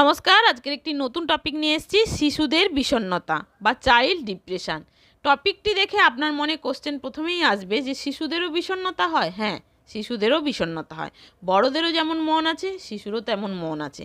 নমস্কার, আজকের একটি নতুন টপিক নিয়ে এসেছি, শিশুদের বিষণ্নতা বা চাইল্ড ডিপ্রেশন টপিকটি দেখে আপনার মনে কোশ্চেন প্রথমেই আসবে যে শিশুদেরও বিষণ্নতা হয়? হ্যাঁ শিশুদেরও বিষণ্নতা হয়। বড়দেরও যেমন মন আছে, শিশুরও তেমন মন আছে।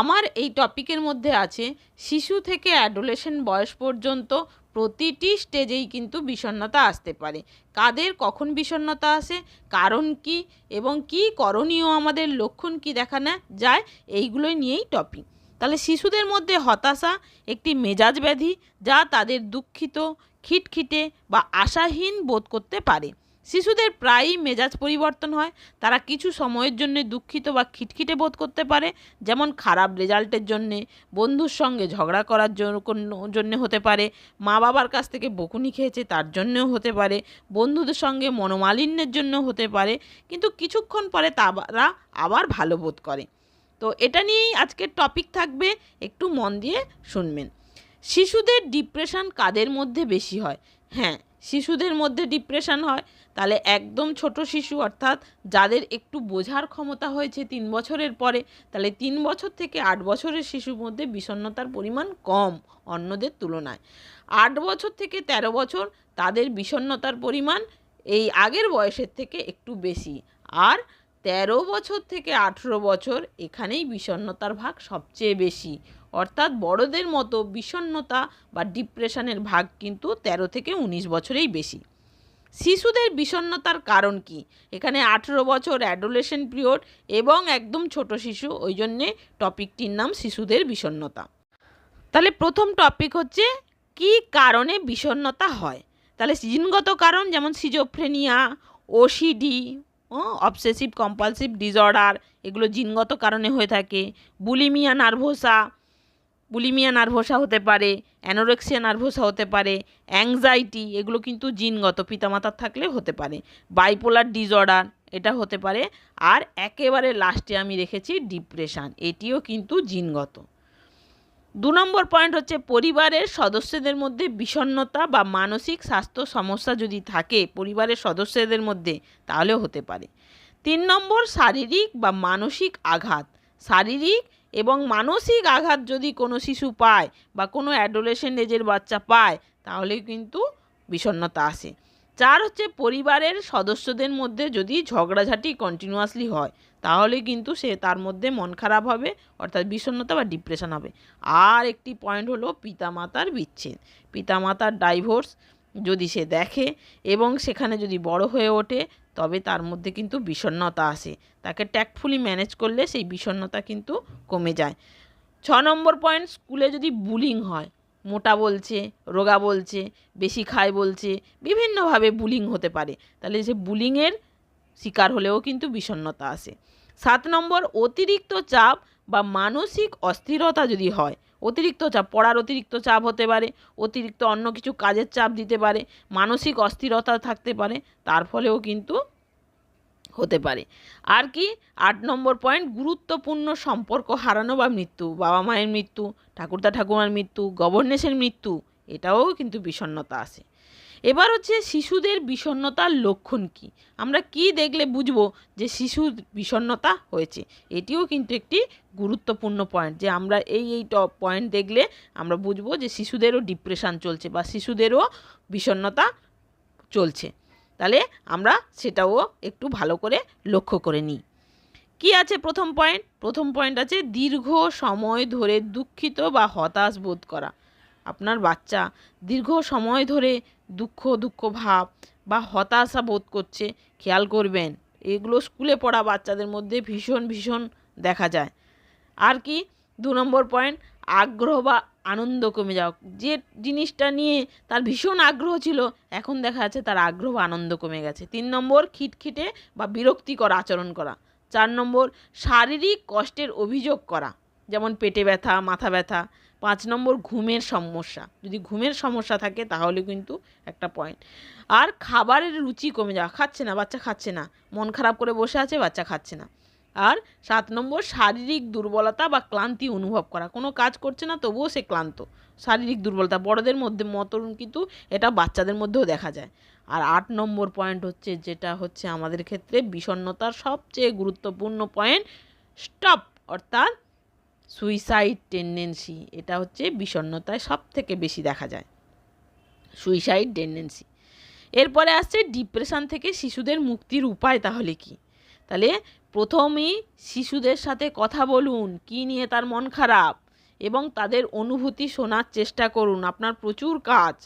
আমার এই টপিকের মধ্যে আছে, শিশু থেকে অ্যাডোলেশন বয়স পর্যন্ত প্রতিটি স্টেজেই কিন্তু বিষণ্ণতা আসতে পারে। কাদের কখন বিষণ্ণতা আসে? কারণ কি? এবং কি করণীয় আমাদের লক্ষণ কি দেখানো যায়? এইগুলোই নিয়েই টপিক তাহলে শিশুদের মধ্যে হতাশা, একটি মেজাজ ব্যাধি, যা তাদের দুঃখিত, খিটখিটে বা আশাহীন বোধ করতে পারে। শিশুদের প্রায়ই মেজাজ পরিবর্তন হয়। তারা কিছু সময়ের জন্য দুঃখিত বা খিটখিটে বোধ করতে পারে, যেমন খারাপ রেজাল্টের জন্যে, বন্ধুর সঙ্গে ঝগড়া করার জন্য হতে পারে, মা বাবার কাছ থেকে বকুনি খেয়েছে তার জন্যও হতে পারে, বন্ধুদের সঙ্গে মনোমালিন্যের জন্য হতে পারে, কিন্তু কিছুক্ষণ পরে তারা আবার ভালো বোধ করে। তো এটা নিয়েই আজকের টপিক থাকবে, একটু মন দিয়ে শুনবেন। শিশুদের ডিপ্রেশন কাদের মধ্যে বেশি হয়? হ্যাঁ শিশুদের মধ্যে ডিপ্রেশন হয় তাহলে একদম ছোট শিশু অর্থাৎ যাদের একটু বোঝার ক্ষমতা হয়েছে তিন বছরের পরে, তাহলে তিন বছর থেকে আট বছরের শিশুর মধ্যে বিষণ্ণতার পরিমাণ কম অন্যদের তুলনায়। আট বছর থেকে ১৩ বছর তাদের বিষণ্ণতার পরিমাণ এই আগের বয়সের থেকে একটু বেশি। আর তেরো বছর থেকে আঠেরো বছর এখানেই বিষণ্ণতার ভাগ সবচেয়ে বেশি। অর্থাৎ বড়দের মতো বিষণ্নতা বা ডিপ্রেশনের ভাগ কিন্তু তেরো থেকে উনিশ বছরেই বেশি। শিশুদের বিষণ্ণতার কারণ কি? এখানে আঠেরো বছর অ্যাডোলেশন পিরিয়ড এবং একদম ছোট শিশু, ওই জন্যে টপিকটির নাম শিশুদের বিষণ্ণতা। তাহলে প্রথম টপিক হচ্ছে, কি কারণে বিষণ্ণতা হয়? তাহলে জিনগত কারণ যেমন schizophrenia OCD obsessive compulsive disorder এগুলো জিনগত কারণে হয়ে থাকে। বুলিমিয়া নার্ভোসা বুলিমিয়া নার্ভোসা হতে পারে অ্যানোরেক্সিয়া নার্ভোসা হতে পারে অ্যাংজাইটি এগুলো কিন্তু জিনগত, পিতামাতার থাকলে হতে পারে। বাইপোলার ডিসঅর্ডার এটা হতে পারে, আর একেবারে লাস্টে আমি রেখেছি ডিপ্রেশান এটিও কিন্তু জিনগত। দু নম্বর পয়েন্ট হচ্ছে পরিবারের সদস্যদের মধ্যে বিষণ্ণতা বা মানসিক স্বাস্থ্য সমস্যা যদি থাকে পরিবারের সদস্যদের মধ্যে, তাহলেও হতে পারে। তিন নম্বর শারীরিক বা মানসিক আঘাত, শারীরিক এবং মানসিক আঘাত যদি কোনো শিশু পায় বা কোনো অ্যাডোলেশন এজের বাচ্চা পায়, তাহলে কিন্তু বিষণ্ণতা আসে। চার হচ্ছে পরিবারের সদস্যদের মধ্যে যদি ঝগড়াঝাটি কন্টিনিউয়াসলি হয়, তাহলে কিন্তু সে তার মধ্যে মন খারাপ হবে, অর্থাৎ বিষণ্ণতা বা ডিপ্রেশন হবে। আর একটি পয়েন্ট হলো পিতামাতার বিচ্ছেদ। পিতামাতার ডাইভোর্স যদি সে দেখে এবং সেখানে যদি বড় হয়ে ওঠে, তবে তার মধ্যে কিন্তু বিষণ্ণতা আসে। তাকে ট্যাক্টফুলি ম্যানেজ করলে সেই বিষণ্ণতা কিন্তু কমে যায়। ছ নম্বর পয়েন্ট স্কুলে যদি বুলিং হয়, মোটা বলছে, রোগা বলছে, বেশি খায় বলছে, বিভিন্নভাবে বুলিং হতে পারে। তাহলে সে বুলিংয়ের শিকার হলেও কিন্তু বিষণ্ণতা আসে। সাত নম্বর, অতিরিক্ত চাপ বা মানসিক অস্থিরতা যদি হয় অতিরিক্ত চাপ, পড়ার অতিরিক্ত চাপ হতে পারে, অতিরিক্ত অন্য কিছু কাজের চাপ দিতে পারে, মানসিক অস্থিরতা থাকতে পারে, তার ফলেও কিন্তু হতে পারে। আর কি? আট নম্বর পয়েন্ট গুরুত্বপূর্ণ সম্পর্ক হারানো বা মৃত্যু বাবা মায়ের মৃত্যু ঠাকুরদা ঠাকুমার মৃত্যু গভর্নেসের মৃত্যু, এটাও কিন্তু বিষণ্ণতা আসে এবার হচ্ছে শিশুদের বিষণ্ণতার লক্ষণ কি? আমরা কি দেখলে বুঝব যে শিশুর বিষণ্ণতা হয়েছে? এটিও কিন্তু একটি গুরুত্বপূর্ণ পয়েন্ট যে আমরা এই এই টপ পয়েন্ট দেখলে আমরা বুঝব যে শিশুদেরও ডিপ্রেশান চলছে বা শিশুদেরও বিষণ্ণতা চলছে। তাহলে আমরা সেটাও একটু ভালো করে লক্ষ্য করে নিই। কি আছে প্রথম পয়েন্ট প্রথম পয়েন্ট আছে দীর্ঘ সময় ধরে দুঃখিত বা হতাশ বোধ করা। আপনার বাচ্চা দীর্ঘ সময় ধরে দুঃখ দুঃখ ভাব বা হতাশা বোধ করছে, খেয়াল করবেন। এগুলো স্কুলে পড়া বাচ্চাদের মধ্যে ভীষণ ভীষণ দেখা যায়। আর কি, দু নম্বর পয়েন্ট আগ্রহ বা আনন্দ কমে যাওয়া। যে জিনিসটা নিয়ে তার ভীষণ আগ্রহ ছিল, এখন দেখা যাচ্ছে তার আগ্রহ আনন্দ কমে গেছে। তিন নম্বর, খিটখিটে বা বিরক্তিকর আচরণ করা। চার নম্বর, শারীরিক কষ্টের অভিযোগ করা। যেমন পেটে ব্যথা, মাথা ব্যথা পাঁচ নম্বর ঘুমের সমস্যা। যদি ঘুমের সমস্যা থাকে তাহলে কিন্তু একটা পয়েন্ট আর খাবারের রুচি কমে যাওয়া, খাচ্ছে না, বাচ্চা খাচ্ছে না, মন খারাপ করে বসে আছে, বাচ্চা খাচ্ছে না। আর সাত নম্বর শারীরিক দুর্বলতা বা ক্লান্তি অনুভব করা, কোনো কাজ করছে না তবুও সে ক্লান্ত। শারীরিক দুর্বলতা, বড়দের মধ্যে মতন কিন্তু এটা বাচ্চাদের মধ্যেও দেখা যায়। আর আট নম্বর পয়েন্ট হচ্ছে, যেটা হচ্ছে আমাদের ক্ষেত্রে বিষণ্ণতার সবচেয়ে গুরুত্বপূর্ণ পয়েন্ট স্টপ অর্থাৎ সুইসাইড টেন্ডেন্সি এটা হচ্ছে বিষণ্নতায় সব থেকে বেশি দেখা যায়। সুইসাইড টেন্ডেন্সি এরপরে আসছে ডিপ্রেশন থেকে শিশুদের মুক্তির উপায় তাহলে কি? তাহলে প্রথমেই শিশুদের সাথে কথা বলুন, কি নিয়ে তার মন খারাপ, এবং তাদের অনুভূতি শোনার চেষ্টা করুন। আপনার প্রচুর কাজ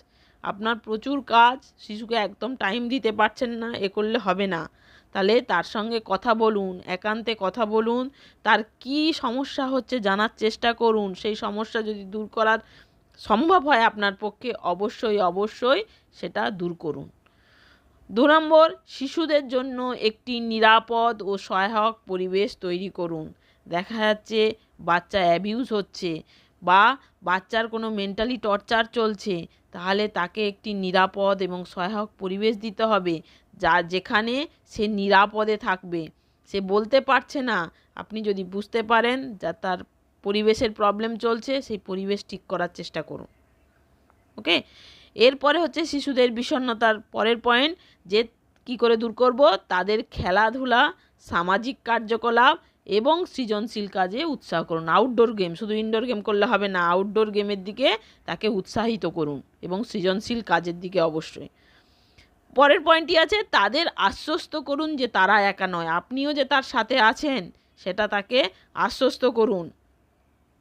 আপনার প্রচুর কাজ, শিশুকে একদম টাইম দিতে পারছেন না, এ করলে হবে না। তাহলে তার সঙ্গে কথা বলুন, একান্তে কথা বলুন, তার কি সমস্যা হচ্ছে জানার চেষ্টা করুন। সেই সমস্যা যদি দূর করার সম্ভব হয় আপনার পক্ষে, অবশ্যই অবশ্যই সেটা দূর করুন। দু নম্বর, শিশুদের জন্য একটি নিরাপদ ও সহায়ক পরিবেশ তৈরি করুন। দেখা যাচ্ছে বাচ্চা অ্যাবিউজ হচ্ছে বা বাচ্চার কোনো মেন্টালি টর্চার চলছে তাহলে তাকে একটি নিরাপদ এবং সহায়ক পরিবেশ দিতে হবে, যা যেখানে সে নিরাপদে থাকবে। সে বলতে পারছে না, আপনি যদি বুঝতে পারেন যা তার পরিবেশের প্রবলেম চলছে, সেই পরিবেশ ঠিক করার চেষ্টা করুন। ওকে এরপরে হচ্ছে শিশুদের বিষণ্ণতার পরের পয়েন্ট যে কি করে দূর করব? তাদের খেলাধুলা, সামাজিক কার্যকলাপ এবং সৃজনশীল কাজে উৎসাহ করুন। আউটডোর গেম শুধু ইনডোর গেম করলে হবে না আউটডোর গেমের দিকে তাকে উৎসাহিত করুন এবং সৃজনশীল কাজের দিকে অবশ্যই। পরের পয়েন্টটি আছে, তাদের আশ্বস্ত করুন যে তারা একা নয়। আপনিও যে তার সাথে আছেন, সেটা তাকে আশ্বস্ত করুন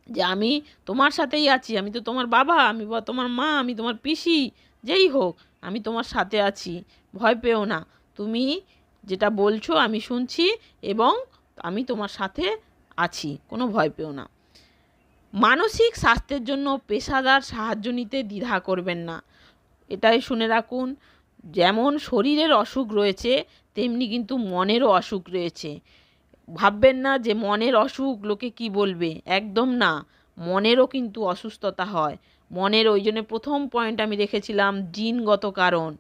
যে আমি তোমার সাথেই আছি, আমি তো তোমার বাবা, আমি বা তোমার মা, আমি তোমার পিসি, যেই হোক, আমি তোমার সাথে আছি, ভয় পেও না। তুমি যেটা বলছো, আমি শুনছি এবং আমি তোমার সাথে আছি, কোনো ভয় পেও না। মানসিক স্বাস্থ্যের জন্য পেশাদার সাহায্য নিতে দ্বিধা করবেন না। এটাই শুনে রাখুন, যেমন শরীরের অসুখ রয়েছে, তেমনি কিন্তু মনেরও অসুখ রয়েছে। ভাববেন না যে মনের অসুখ লোকে কি বলবে, একদম না। মনেরও কিন্তু অসুস্থতা হয়। মনের ওই জন্য প্রথম পয়েন্ট আমি রেখেছিলাম, জিনগত কারণ।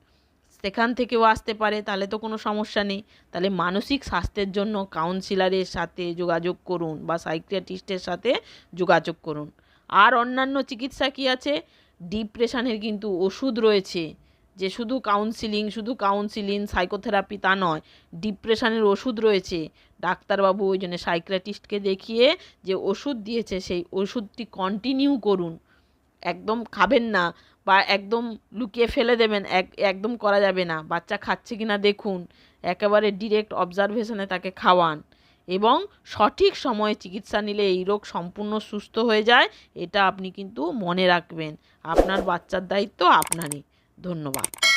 সেখান থেকেও আসতে পারে, তাহলে তো কোনো সমস্যা নেই। তাহলে মানসিক স্বাস্থ্যের জন্য কাউন্সিলারের সাথে যোগাযোগ করুন বা সাইকিয়াট্রিস্টের সাথে যোগাযোগ করুন। আর অন্যান্য চিকিৎসা কী আছে? ডিপ্রেশনের কিন্তু ওষুধ রয়েছে, যে শুধু কাউন্সিলিং শুধু কাউন্সিলিং সাইকোথেরাপি তা নয় ডিপ্রেশনের ওষুধ রয়েছে। ডাক্তারবাবু ওই জন্য সাইকিয়াট্রিস্টকে দেখিয়ে যে ওষুধ দিয়েছে, সেই ওষুধটি কন্টিনিউ করুন। একদম খাবেন না বা একদম লুকিয়ে ফেলে দেবেন, এক, একদম করা যাবে না। বাচ্চা খাচ্ছে কিনা দেখুন, একেবারে ডিরেক্ট অবজারভেশনে তাকে খাওয়ান এবং সঠিক সময়ে চিকিৎসা নিলে এই রোগ সম্পূর্ণ সুস্থ হয়ে যায়, এটা আপনি কিন্তু মনে রাখবেন। আপনার বাচ্চার দায়িত্ব আপনারই। ধন্যবাদ।